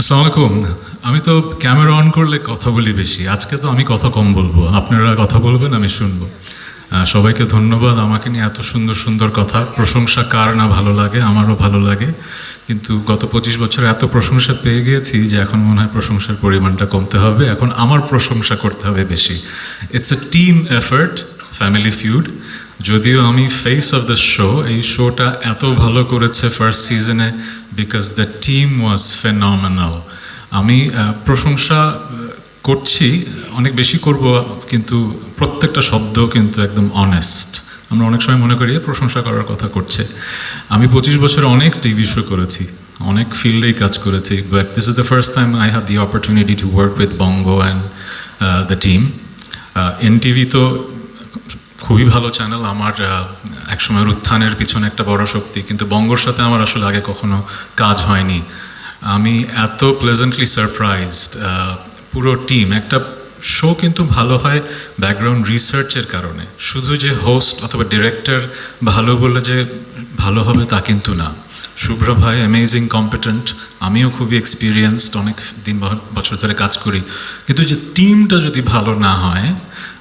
আসসালামু আলাইকুম আমি তো ক্যামেরা অন করলে কথা বলি বেশি। আজকে তো আমি কথা কম বলব। আপনারা কথা বলবেন, আমি শুনব। সবাইকে ধন্যবাদ আমাকে নিয়ে এত সুন্দর সুন্দর কথা। প্রশংসা কার না ভালো লাগে, আমারও ভালো লাগে। কিন্তু গত পঁচিশ বছর এত প্রশংসা পেয়ে গিয়েছি যে এখন মনে হয় প্রশংসার পরিমাণটা কমতে হবে। এখন আমার প্রশংসা করতে হবে বেশি। It's a team effort family feud যদিও আমি ফেস অফ দ্য শো এই শোটা এত ভালো করেছে ফার্স্ট সিজনে because the team was phenomenal আমি প্রশংসা করছি, অনেক বেশি করব, কিন্তু প্রত্যেকটা শব্দ কিন্তু একদম অনেস্ট আমরা অনেক সময় মনে করি, প্রশংসা করার কথা করছে। আমি পঁচিশ বছর অনেক টিভি শো করেছি, অনেক ফিল্ডেই কাজ করেছি but this is the first time I have the opportunity to work with Bongo and the team N TV তো খুবই ভালো চ্যানেল আমার একসময়ের উত্থানের পিছনে একটা বড় শক্তি, কিন্তু বঙ্গর সাথে আমার আসলে আগে কখনো কাজ হয়নি। আমি এত প্লেজেন্টলি সারপ্রাইজড পুরো টিম একটা শো কিন্তু ভালো হয় ব্যাকগ্রাউন্ড রিসার্চের কারণে। শুধু যে হোস্ট অথবা ডিরেক্টর ভালো বলে যে ভালো হবে তা কিন্তু না। শুভ্র ভাই অ্যামেজিং কম্পিটেন্ট আমিও খুবই এক্সপিরিয়েন্সড অনেক দিন বছর ধরে কাজ করি। কিন্তু যে টিমটা যদি ভালো না হয়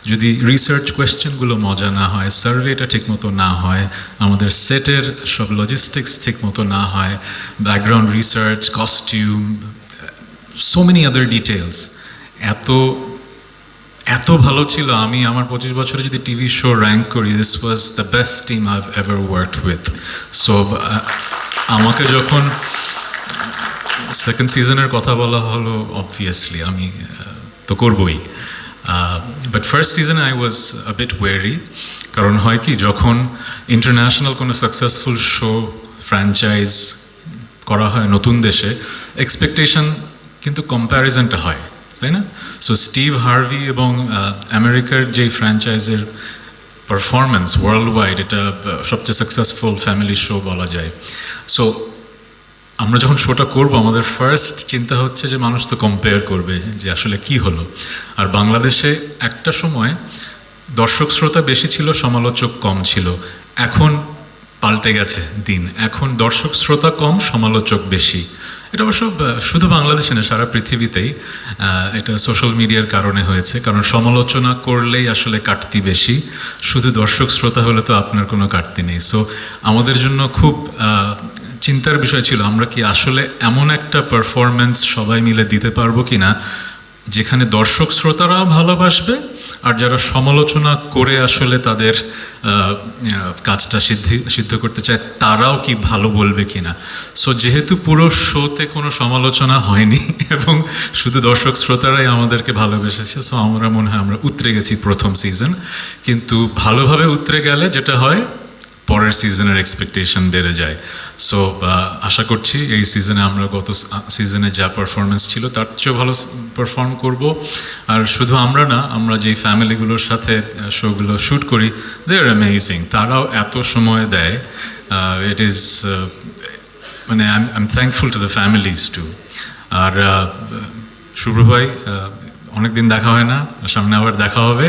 যদি রিসার্চ কোয়েশ্চেনগুলো মজা না হয় সার্ভেটা ঠিকমতো না হয়, আমাদের সেটের সব লজিস্টিক্স ঠিকমতো না হয় background research costume so many other details এত এত ভালো ছিল। আমি আমার পঁচিশ বছরে যদি টিভি শো র্যাঙ্ক করি this was the best team I've ever work with so আমাকে যখন সেকেন্ড সিজনের কথা বলা হলো অবভিয়াসলি আমি তো করবই। বাট ফার্স্ট সিজনে I was a bit wary কারণ হয় কি, যখন ইন্টারন্যাশনাল কোনো সাকসেসফুল শো ফ্র্যাঞ্চাইজ করা হয় নতুন দেশে এক্সপেকটেশন কিন্তু কম্প্যারিজনটা হয়, তাই না? সো স্টিভ হার্ভি এবং আমেরিকার যেই ফ্র্যাঞ্চাইজের পারফরমেন্স ওয়ার্ল্ড ওয়াইড এটা সবচেয়ে সাকসেসফুল ফ্যামিলি শো বলা যায়। সো আমরা যখন শোটা করব, আমাদের ফার্স্ট চিন্তা হচ্ছে যে মানুষ তো কম্পেয়ার করবে যে আসলে কি হলো। আর বাংলাদেশে একটা সময় দর্শক শ্রোতা বেশি ছিল, সমালোচক কম ছিল। এখন পাল্টে গেছে দিন। এখন দর্শক শ্রোতা কম, সমালোচক বেশি। এটা অবশ্য শুধু বাংলাদেশে না, সারা পৃথিবীতেই এটা সোশ্যাল মিডিয়ার কারণে হয়েছে। কারণ সমালোচনা করলেই আসলে কাটতি বেশি। শুধু দর্শক শ্রোতা হলে তো আপনার কোনো কাটতি নেই। সো আমাদের জন্য খুব চিন্তার বিষয় ছিল, আমরা কি আসলে এমন একটা পারফরমেন্স সবাই মিলে দিতে পারব কি না যেখানে দর্শক শ্রোতারাও ভালোবাসবে, আর যারা সমালোচনা করে আসলে তাদের কাজটা সিদ্ধি, সিদ্ধ করতে চায়, তারাও কি ভালো বলবে কি না সো যেহেতু পুরো শোতে কোনো সমালোচনা হয়নি, এবং শুধু দর্শক শ্রোতারাই আমাদেরকে ভালোবেসেছে সো আমরা মনে হয় আমরা উতরে গেছি প্রথম সিজন কিন্তু ভালোভাবে উতরে গেলে যেটা হয় পরের সিজনের এক্সপেকটেশন বেড়ে যায়। সো আশা করছি এই সিজনে আমরা গত সিজনে যা পারফরমেন্স ছিল তার চেয়েও ভালো পারফর্ম করব। আর শুধু আমরা না, আমরা যেই ফ্যামিলিগুলোর সাথে শোগুলো শ্যুট করি দে আর অ্যামেজিং তারাও এত সময় দেয়। ইট ইজ মানে I am thankful to the families to আর শুভ্র ভাই অনেক দিন দেখা হয় না, সামনে আবার দেখা হবে।